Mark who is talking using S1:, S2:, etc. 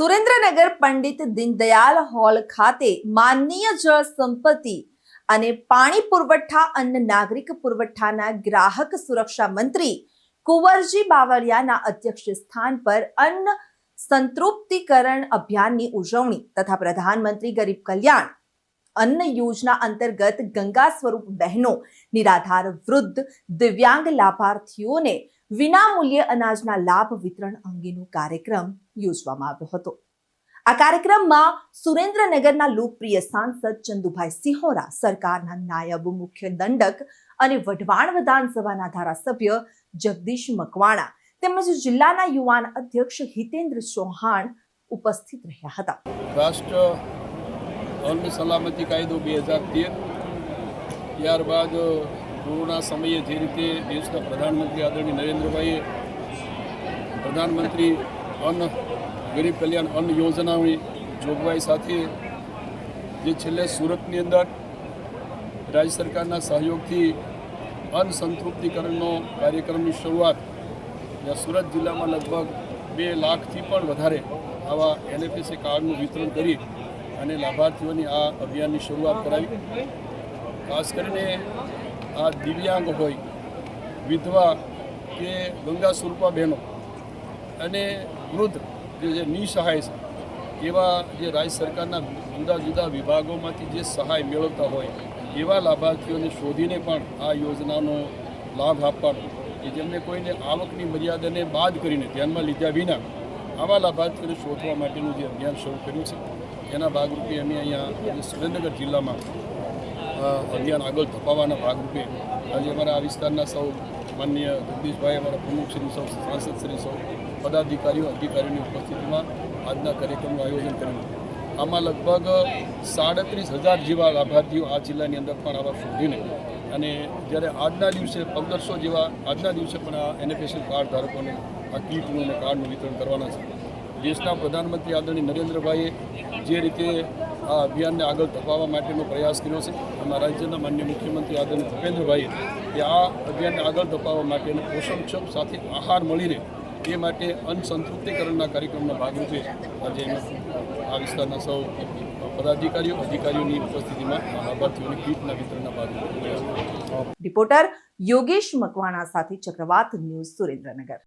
S1: Surendranagar Pandit Deendayal hall ખાતે માનનીય જળ સંપત્તિ અને પાણી પુરવઠા અન્ન નાગરિક પુરવઠાના ગ્રાહક સુરક્ષા મંત્રી કુંવરજી બાવળિયાના અધ્યક્ષ સ્થાન પર અન્ન સંતૃપ્તિકરણ અભિયાનની ઉજવણી તથા પ્રધાનમંત્રી ગરીબ કલ્યાણ અન્ન યોજના અંતર્ગત ગંગા સ્વરૂપ બહેનો નિરાધાર વૃદ્ધ દિવ્યાંગ લાભાર્થીઓને વિનામૂલ્યે અનાજના લાભ વિતરણ અંગેનો કાર્યક્રમ યોજવામાં આવ્યો હતો. આ કાર્યક્રમમાં સુરેન્દ્રનગરના લોકપ્રિય સાંસદ ચંદુભાઈ સિંહોરા, સરકારના નાયબ મુખ્ય દંડક અને વઢવાણ વિધાનસભાના ધારાસભ્ય જગદીશ મકવાણા તેમજ જિલ્લાના યુવાન અધ્યક્ષ હિતેન્દ્ર ચૌહાણ ઉપસ્થિત રહ્યા હતા.
S2: રાષ્ટ્ર અન્ન સલામતી કાયદો બે હજાર તેર ત્યારબાદ કોરોના સમયે જે રીતે દેશના પ્રધાનમંત્રી આદરણીય નરેન્દ્રભાઈએ પ્રધાનમંત્રી અન્ન, ગરીબ કલ્યાણ અન્ન યોજનાની જોગવાઈ સાથે જે છેલ્લે સુરતની અંદર રાજ્ય સરકારના સહયોગથી અનસંતૃપ્તિકરણનો કાર્યક્રમની શરૂઆત, જ્યાં સુરત જિલ્લામાં લગભગ બે લાખથી પણ વધારે આવા એનએફએસએ કાર્ડનું વિતરણ કરી અને લાભાર્થીઓની આ અભિયાનની શરૂઆત કરાવી. ખાસ કરીને આ દિવ્યાંગ હોય, વિધવા કે ગંગા સુરપા બહેનો અને વૃદ્ધ જે જે નિસહાય છે, એવા જે રાજ્ય સરકારના જુદા જુદા વિભાગોમાંથી જે સહાય મેળવતા હોય, એવા લાભાર્થીઓને શોધીને પણ આ યોજનાનો લાભ આપવાનો કે જેમને કોઈને આવકની મર્યાદાને બાદ કરીને ધ્યાનમાં લીધા વિના આવા લાભાર્થીઓને શોધવા માટેનું જે અભિયાન શરૂ કર્યું છે, એના ભાગરૂપે અમે અહીંયા સુરેન્દ્રનગર જિલ્લામાં અભિયાન આગળ ધપાવવાના ભાગરૂપે આજે અમારા આ વિસ્તારના સૌ માનનીય જગદીશભાઈ, અમારા પ્રમુખશ્રી સૌ સાંસદશ્રી સૌ, પદાધિકારીઓ, અધિકારીઓની ઉપસ્થિતિમાં આજના કાર્યક્રમનું આયોજન કર્યું આમાં લગભગ સાડત્રીસ હજાર જેવા લાભાર્થીઓ આ જિલ્લાની અંદર પણ આવા શોધીને અને જ્યારે આજના દિવસે પંદરસો જેવા, આજના દિવસે પણ આ એનએફએસએલ કાર્ડ ધારકોને આ કીટનું અને કાર્ડનું વિતરણ કરવાના છે. દેશના પ્રધાનમંત્રી આદરણીય નરેન્દ્રભાઈએ જે રીતે આ અભિયાનને આગળ ધપાવવા માટેનો પ્રયાસ કર્યો છે. અમારા રાજ્યના માન્ય મુખ્યમંત્રી આદરણીય ભૂપેન્દ્રભાઈએ કે આ અભિયાનને આગળ ધપાવવા માટે અને પોષણક્ષમ સાથે આહાર મળી રહે એ માટે અનસંતૃપ્તિકરણના સંતૃપ્તિકરણના કાર્યક્રમના ભાગરૂપે આજે આ વિસ્તારના સૌ પદાધિકારીઓ, અધિકારીઓની ઉપસ્થિતિમાં લાભાર્થીઓને કીટના વિતરણના ભાગરૂપે
S1: રિપોર્ટર યોગેશ મકવાણા સાથે ચક્રવાત ન્યૂઝ સુરેન્દ્રનગર.